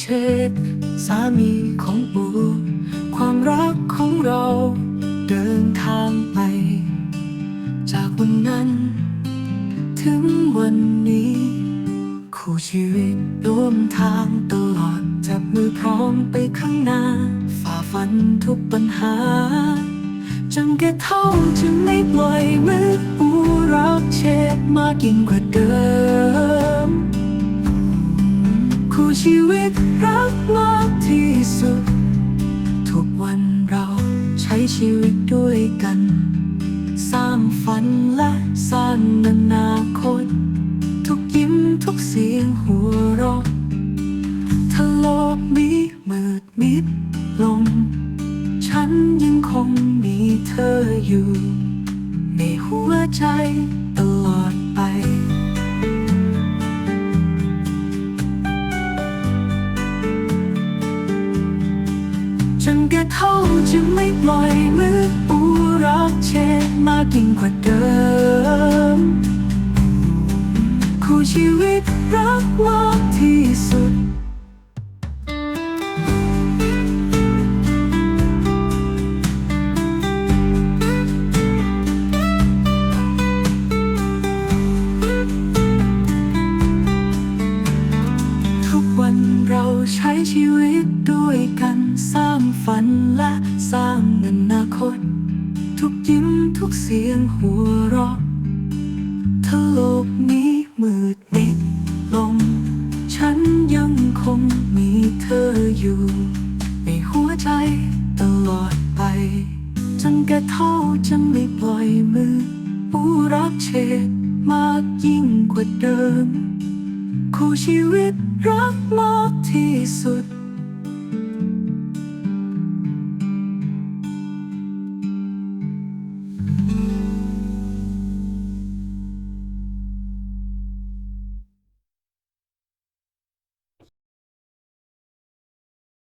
เชษสามีของปูความรักของเราเดินทางไป จากวันนั้น ถึงวันนี้ คู่ชีวิตร่วมทางตลอดจับมือพร้อมไปข้างหน้า ฝ่าฟันทุกปัญหาจนแก่เท่าจะไม่ปล่อยมือปูรักเชษมากยิ่งกว่าเดิม คู่ชีวิตรักมากที่สุด ทุกวันเราใช้ชีวิตด้วยกัน สร้างฝันและสร้างอนาคต ทุกยิ้มทุกเสียงหัวเราะถ้าโลกนี้มืดมิดลง ฉันยังคงมีเธออยู่ ในหัวใจ จนแก่เท่าจะไม่ปล่อยมือปูรักเชษมากยิ่งกว่าเดิม คู่ชีวิตรักมากที่สุดทุกวันเราใช้ชีวิตด้วยกัน ฝันและสร้างอนาคต ทุกยิ้มทุกเสียงหัวเราะถ้าโลกนี้มืดมิดลง ฉันยังคงมีเธออยู่ ในหัวใจตลอดไป จนแก่เท่าจะไม่ปล่อยมือปูรักเชษมากยิ่งกว่าเดิม คู่ชีวิตรักมากที่สุด